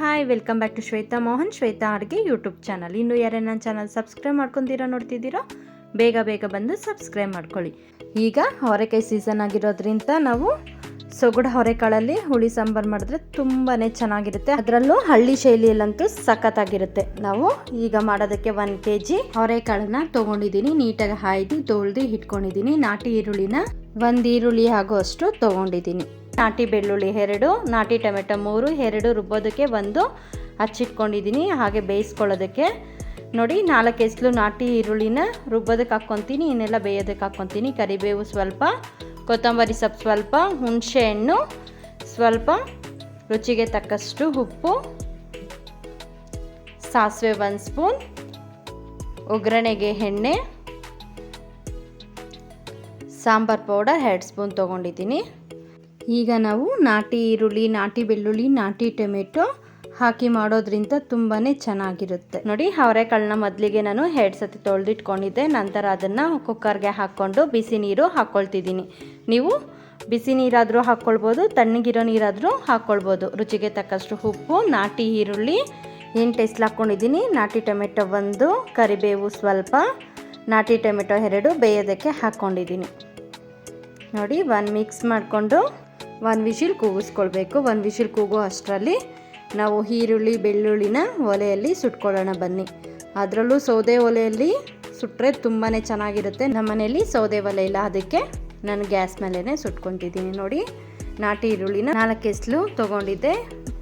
Hi welcome back to Shweta Mohan Shweta ಅಡುಗೆ YouTube channel ಇನ್ನು ಯಾರೇ ನನ್ನ ಚಾನಲ್ ಸಬ್ಸ್ಕ್ರೈಬ್ ಮಾಡ್ಕೊಂಡಿರೋ ನೋಡ್ತಿದ್ದೀರೋ, ಬೇಗ ಬೇಗ ಬಂದು ಸಬ್ಸ್ಕ್ರೈಬ್ ಮಾಡ್ಕೊಳ್ಳಿ. ಈಗ ಅವರೆಕಾಯಿ ಸೀಸನ್ ಆಗಿರೋದ್ರಿಂದ ನಾವು ಸೊಗಡ ಹೊರೆಕಾಳಲ್ಲಿ ಹುಳಿ ಸಾಂಬಾರು ಮಾಡಿದ್ರೆ ತುಂಬಾ ಚೆನ್ನಾಗಿರುತ್ತೆ. ಅದರಲ್ಲೂ ಹಳ್ಳಿ ಶೈಲಿಯಲ್ಲಂತೂ ಸಖತ್ತಾಗಿರುತ್ತೆ. ನಾವು ಈಗ ಮಾಡೋದಕ್ಕೆ ಒನ್ ಕೆ ಜಿ ಹೊರೆಕಾಳನ್ನ ತೊಗೊಂಡಿದ್ದೀನಿ, ನೀಟಾಗಿ ಹಾಯ್ದು, ತೊಳ್ದು ಇಟ್ಕೊಂಡಿದ್ದೀನಿ. ನಾಟಿ ಈರುಳ್ಳಿನ ಒಂದು ಈರುಳ್ಳಿ ಆಗೋ ಅಷ್ಟು ತೊಗೊಂಡಿದ್ದೀನಿ. ನಾಟಿ ಬೆಳ್ಳುಳ್ಳಿ ಎರಡು, ನಾಟಿ ಟೊಮೆಟೊ ಮೂರು, ಎರಡು ರುಬ್ಬೋದಕ್ಕೆ ಒಂದು ಹಚ್ಚಿಟ್ಕೊಂಡಿದ್ದೀನಿ, ಹಾಗೆ ಬೇಯಿಸ್ಕೊಳ್ಳೋದಕ್ಕೆ. ನೋಡಿ, ನಾಲ್ಕು ಎಸ್ಲು ನಾಟಿ ಈರುಳ್ಳಿನ ರುಬ್ಬೋದಕ್ಕೆ ಹಾಕ್ಕೊತೀನಿ, ಇನ್ನೆಲ್ಲ ಬೇಯೋದಕ್ಕೆ ಹಾಕ್ಕೊತೀನಿ. ಕರಿಬೇವು ಸ್ವಲ್ಪ, ಕೊತ್ತಂಬರಿ ಸೊಪ್ಪು ಸ್ವಲ್ಪ, ಹುಣಸೆ ಹಣ್ಣು ಸ್ವಲ್ಪ, ರುಚಿಗೆ ತಕ್ಕಷ್ಟು ಉಪ್ಪು, ಸಾಸಿವೆ ಒಂದು ಸ್ಪೂನ್, ಒಗ್ಗರಣೆಗೆ ಎಣ್ಣೆ, ಸಾಂಬಾರ್ ಪೌಡರ್ ಎರಡು ಸ್ಪೂನ್ ತೊಗೊಂಡಿದ್ದೀನಿ. ಈಗ ನಾವು ನಾಟಿ ಈರುಳ್ಳಿ, ನಾಟಿ ಬೆಳ್ಳುಳ್ಳಿ, ನಾಟಿ ಟೊಮೆಟೊ ಹಾಕಿ ಮಾಡೋದ್ರಿಂದ ತುಂಬಾ ಚೆನ್ನಾಗಿರುತ್ತೆ. ನೋಡಿ, ಅವರೆಕಾಳನ್ನ ಮೊದಲಿಗೆ ನಾನು ಎರಡು ಸತಿ ತೊಳೆದಿಟ್ಕೊಂಡಿದ್ದೆ. ನಂತರ ಅದನ್ನು ಕುಕ್ಕರ್ಗೆ ಹಾಕ್ಕೊಂಡು ಬಿಸಿ ನೀರು ಹಾಕ್ಕೊಳ್ತಿದ್ದೀನಿ ನೀವು ಬಿಸಿ ನೀರಾದರೂ ಹಾಕ್ಕೊಳ್ಬೋದು ತಣ್ಣಗಿರೋ ನೀರಾದರೂ ಹಾಕ್ಕೊಳ್ಬೋದು ರುಚಿಗೆ ತಕ್ಕಷ್ಟು ಉಪ್ಪು, ನಾಟಿ ಈರುಳ್ಳಿ, ಏನು ಟೇಸ್ಟ್ ಹಾಕ್ಕೊಂಡಿದ್ದೀನಿ ನಾಟಿ ಟೊಮೆಟೊ ಒಂದು, ಕರಿಬೇವು ಸ್ವಲ್ಪ, ನಾಟಿ ಟೊಮೆಟೊ ಎರಡು ಬೇಯೋದಕ್ಕೆ ಹಾಕ್ಕೊಂಡಿದ್ದೀನಿ ನೋಡಿ, ಒಂದು ಮಿಕ್ಸ್ ಮಾಡಿಕೊಂಡು ಒಂದು ವಿಶಿಲ್ ಕೂಗಿಸ್ಕೊಳ್ಬೇಕು. ಒಂದು ವಿಶಿಲ್ ಕೂಗೋ ಅಷ್ಟರಲ್ಲಿ ನಾವು ಈರುಳ್ಳಿ, ಬೆಳ್ಳುಳ್ಳಿನ ಒಲೆಯಲ್ಲಿ ಸುಟ್ಕೊಳ್ಳೋಣ ಬನ್ನಿ. ಅದರಲ್ಲೂ ಸೌದೆ ಒಲೆಯಲ್ಲಿ ಸುಟ್ಟರೆ ತುಂಬಾ ಚೆನ್ನಾಗಿರುತ್ತೆ. ನಮ್ಮ ಮನೆಯಲ್ಲಿ ಸೌದೆ ಒಲೆ ಇಲ್ಲ. ಅದಕ್ಕೆ ನಾನು ಗ್ಯಾಸ್ ಮೇಲೇ ಸುಟ್ಕೊತಿದ್ದೀನಿ ನೋಡಿ, ನಾಟಿ ಈರುಳ್ಳಿನ ನಾಲ್ಕು ಎಸ್ಲು ತೊಗೊಂಡಿದ್ದೆ.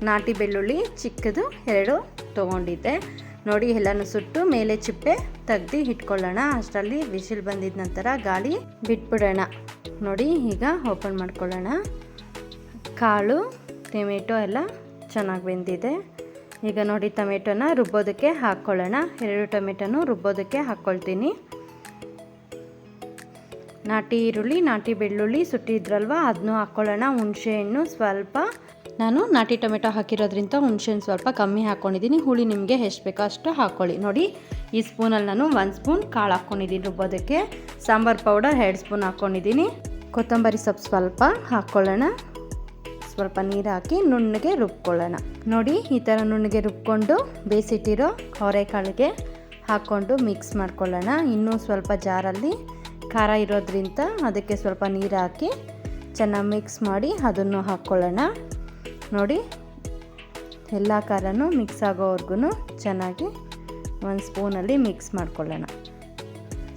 ನಾಟಿ ಬೆಳ್ಳುಳ್ಳಿ ಚಿಕ್ಕದು ಎರಡು ತೊಗೊಂಡಿದ್ದೆ. ನೋಡಿ, ಎಲ್ಲನೂ ಸುಟ್ಟು ಮೇಲೆ ಚಿಪ್ಪೆ ತೆಗ್ದು ಇಟ್ಕೊಳ್ಳೋಣ. ಅಷ್ಟರಲ್ಲಿ ವಿಶಿಲ್ ಬಂದಿದ ನಂತರ ಗಾಳಿ ಬಿಟ್ಬಿಡೋಣ. ನೋಡಿ, ಈಗ ಓಪನ್ ಮಾಡ್ಕೊಳ್ಳೋಣ. ಕಾಳು, ಟೊಮೆಟೊ ಎಲ್ಲ ಚೆನ್ನಾಗಿ ಬೆಂದಿದೆ. ಈಗ ನೋಡಿ ಟೊಮೆಟೊನ ರುಬ್ಬೋದಕ್ಕೆ ಹಾಕ್ಕೊಳ್ಳೋಣ. ಎರಡು ಟೊಮೆಟೊನು ರುಬ್ಬೋದಕ್ಕೆ ಹಾಕ್ಕೊಳ್ತೀನಿ. ನಾಟಿ ಈರುಳ್ಳಿ, ನಾಟಿ ಬೆಳ್ಳುಳ್ಳಿ ಸುಟ್ಟಿದ್ರಲ್ವ ಅದನ್ನು ಹಾಕ್ಕೊಳ್ಳೋಣ. ಹುಣಸೆಹಣ್ಣು ಸ್ವಲ್ಪ. ನಾನು ನಾಟಿ ಟೊಮೆಟೊ ಹಾಕಿರೋದ್ರಿಂದ ಹುಣಸೆಹಣ್ಣು ಸ್ವಲ್ಪ ಕಮ್ಮಿ ಹಾಕ್ಕೊಂಡಿದ್ದೀನಿ. ಹುಳಿ ನಿಮಗೆ ಎಷ್ಟು ಬೇಕೋ ಅಷ್ಟು ಹಾಕ್ಕೊಳ್ಳಿ. ನೋಡಿ, ಈ ಸ್ಪೂನಲ್ಲಿ ನಾನು ಒಂದು ಸ್ಪೂನ್ ಕಾಳು ಹಾಕ್ಕೊಂಡಿದ್ದೀನಿ ರುಬ್ಬೋದಕ್ಕೆ. ಸಾಂಬಾರು ಪೌಡರ್ ಎರಡು ಸ್ಪೂನ್ ಹಾಕ್ಕೊಂಡಿದ್ದೀನಿ. ಕೊತ್ತಂಬರಿ ಸೊಪ್ಪು ಸ್ವಲ್ಪ ಹಾಕ್ಕೊಳ್ಳೋಣ. ಸ್ವಲ್ಪ ನೀರು ಹಾಕಿ ನುಣ್ಣಗೆ ರುಬ್ಕೊಳ್ಳೋಣ. ನೋಡಿ, ಈ ಥರ ನುಣ್ಣಗೆ ರುಬ್ಕೊಂಡು ಬೇಯಿಸಿಟ್ಟಿರೋ ಅವರೆಕಾಳಿಗೆ ಹಾಕ್ಕೊಂಡು ಮಿಕ್ಸ್ ಮಾಡ್ಕೊಳ್ಳೋಣ. ಇನ್ನೂ ಸ್ವಲ್ಪ ಜಾರಲ್ಲಿ ಖಾರ ಇರೋದ್ರಿಂದ ಅದಕ್ಕೆ ಸ್ವಲ್ಪ ನೀರು ಹಾಕಿ ಚೆನ್ನಾಗಿ ಮಿಕ್ಸ್ ಮಾಡಿ ಅದನ್ನು ಹಾಕ್ಕೊಳ್ಳೋಣ. ನೋಡಿ, ಎಲ್ಲ ಖಾರನೂ ಮಿಕ್ಸ್ ಆಗೋವರೆಗೂ ಚೆನ್ನಾಗಿ ಒಂದು ಸ್ಪೂನಲ್ಲಿ ಮಿಕ್ಸ್ ಮಾಡ್ಕೊಳ್ಳೋಣ.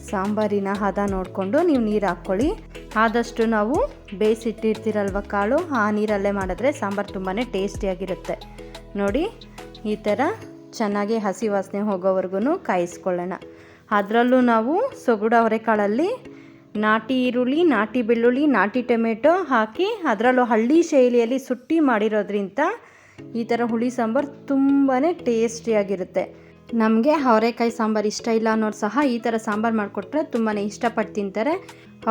ಸಾಂಬಾರಿನ ಹದ ನೋಡಿಕೊಂಡು ನೀವು ನೀರು ಹಾಕ್ಕೊಳ್ಳಿ. ಆದಷ್ಟು ನಾವು ಬೇಯಿಸಿಟ್ಟಿರ್ತೀರಲ್ವ ಕಾಳು, ಆ ನೀರಲ್ಲೇ ಮಾಡಿದ್ರೆ ಸಾಂಬಾರು ತುಂಬಾ ಟೇಸ್ಟಿಯಾಗಿರುತ್ತೆ. ನೋಡಿ, ಈ ಥರ ಚೆನ್ನಾಗಿ ಹಸಿ ವಾಸನೆ ಹೋಗೋವರೆಗೂ ಕಾಯಿಸ್ಕೊಳ್ಳೋಣ. ಅದರಲ್ಲೂ ನಾವು ಸೊಗುಡ ಅವರೆಕಾಳಲ್ಲಿ ನಾಟಿ ಈರುಳ್ಳಿ, ನಾಟಿ ಬೆಳ್ಳುಳ್ಳಿ, ನಾಟಿ ಟೊಮೆಟೊ ಹಾಕಿ ಅದರಲ್ಲೂ ಹಳ್ಳಿ ಶೈಲಿಯಲ್ಲಿ ಸುಟ್ಟಿ ಮಾಡಿರೋದ್ರಿಂದ ಈ ಥರ ಹುಳಿ ಸಾಂಬಾರು ತುಂಬಾ ಟೇಸ್ಟಿಯಾಗಿರುತ್ತೆ. ನಮಗೆ ಅವರೆಕಾಯಿ ಸಾಂಬಾರು ಇಷ್ಟ ಇಲ್ಲ ಅನ್ನೋರು ಸಹ ಈ ಥರ ಸಾಂಬಾರು ಮಾಡಿಕೊಟ್ರೆ ತುಂಬಾ ಇಷ್ಟಪಟ್ಟು ತಿಂತಾರೆ.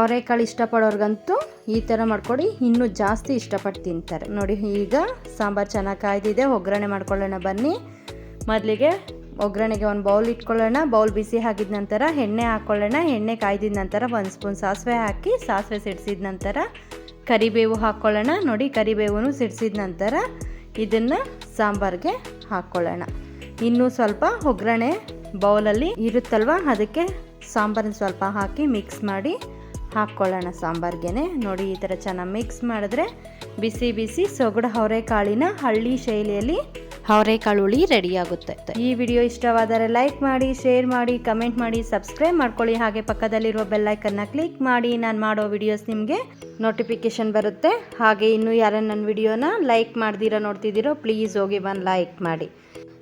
ಅವರೆಕಾಳು ಇಷ್ಟಪಡೋರ್ಗಂತೂ ಈ ಥರ ಮಾಡಿಕೊಡಿ, ಇನ್ನೂ ಜಾಸ್ತಿ ಇಷ್ಟಪಟ್ಟು ತಿಂತಾರೆ. ನೋಡಿ, ಈಗ ಸಾಂಬಾರು ಚೆನ್ನಾಗಿ ಕಾಯ್ದಿದೆ. ಒಗ್ಗರಣೆ ಮಾಡ್ಕೊಳ್ಳೋಣ ಬನ್ನಿ. ಮೊದಲಿಗೆ ಒಗ್ಗರಣೆಗೆ ಒಂದು ಬೌಲ್ ಇಟ್ಕೊಳ್ಳೋಣ. ಬೌಲ್ ಬಿಸಿ ಹಾಕಿದ ನಂತರ ಎಣ್ಣೆ ಹಾಕ್ಕೊಳ್ಳೋಣ ಎಣ್ಣೆ ಕಾಯ್ದಿದ ನಂತರ ಒಂದು ಸ್ಪೂನ್ ಸಾಸಿವೆ ಹಾಕಿ, ಸಾಸಿವೆ ಸಿಡಿಸಿದ ನಂತರ ಕರಿಬೇವು ಹಾಕ್ಕೊಳ್ಳೋಣ ನೋಡಿ ಕರಿಬೇವು ಸಿಡಿಸಿದ ನಂತರ ಇದನ್ನು ಸಾಂಬಾರಿಗೆ ಹಾಕ್ಕೊಳ್ಳೋಣ ಇನ್ನೂ ಸ್ವಲ್ಪ ಒಗ್ಗರಣೆ ಬೌಲಲ್ಲಿ ಇರುತ್ತಲ್ವ? ಅದಕ್ಕೆ ಸಾಂಬಾರನ್ನ ಸ್ವಲ್ಪ ಹಾಕಿ ಮಿಕ್ಸ್ ಮಾಡಿ ಹಾಕ್ಕೊಳ್ಳೋಣ ಸಾಂಬಾರ್ಗೆ ನೋಡಿ, ಈ ಥರ ಚೆನ್ನಾಗಿ ಮಿಕ್ಸ್ ಮಾಡಿದ್ರೆ ಬಿಸಿ ಬಿಸಿ ಸೊಗಡು ಅವರೆಕಾಳಿನ ಹಳ್ಳಿ ಶೈಲಿಯಲ್ಲಿ ಅವರೆಕಾಳು ಹುಳಿ ರೆಡಿಯಾಗುತ್ತೆ ಈ ವಿಡಿಯೋ ಇಷ್ಟವಾದರೆ ಲೈಕ್ ಮಾಡಿ ಶೇರ್ ಮಾಡಿ ಕಮೆಂಟ್ ಮಾಡಿ ಸಬ್ಸ್ಕ್ರೈಬ್ ಮಾಡ್ಕೊಳ್ಳಿ. ಹಾಗೆ ಪಕ್ಕದಲ್ಲಿರುವ ಬೆಲ್ಲೈಕನ್ನ ಕ್ಲಿಕ್ ಮಾಡಿ. ನಾನು ಮಾಡೋ ವಿಡಿಯೋಸ್ ನಿಮಗೆ ನೋಟಿಫಿಕೇಶನ್ ಬರುತ್ತೆ. ಹಾಗೆ ಇನ್ನೂ ಯಾರು ನನ್ನ ವಿಡಿಯೋನ ಲೈಕ್ ಮಾಡ್ದಿರೋ, ನೋಡ್ತಿದ್ದೀರೋ ಪ್ಲೀಸ್ ಹೋಗಿ ಬಂದು ಲೈಕ್ ಮಾಡಿ.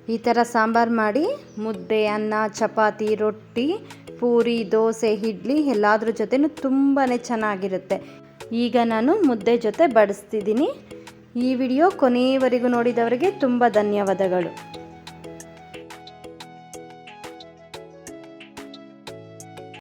ಈ ಥರ ಸಾಂಬಾರು ಮಾಡಿ, ಮುದ್ದೆ, ಅನ್ನ, ಚಪಾತಿ, ರೊಟ್ಟಿ, ಪೂರಿ, ದೋಸೆ, ಇಡ್ಲಿ ಎಲ್ಲದ್ರ ಜೊತೆನೂ ತುಂಬಾ ಚೆನ್ನಾಗಿರುತ್ತೆ. ಈಗ ನಾನು ಮುದ್ದೆ ಜೊತೆ ಬಡಿಸ್ತಿದ್ದೀನಿ. ಈ ವಿಡಿಯೋ ಕೊನೆಯವರೆಗೂ ನೋಡಿದವರಿಗೆ ತುಂಬ ಧನ್ಯವಾದಗಳು.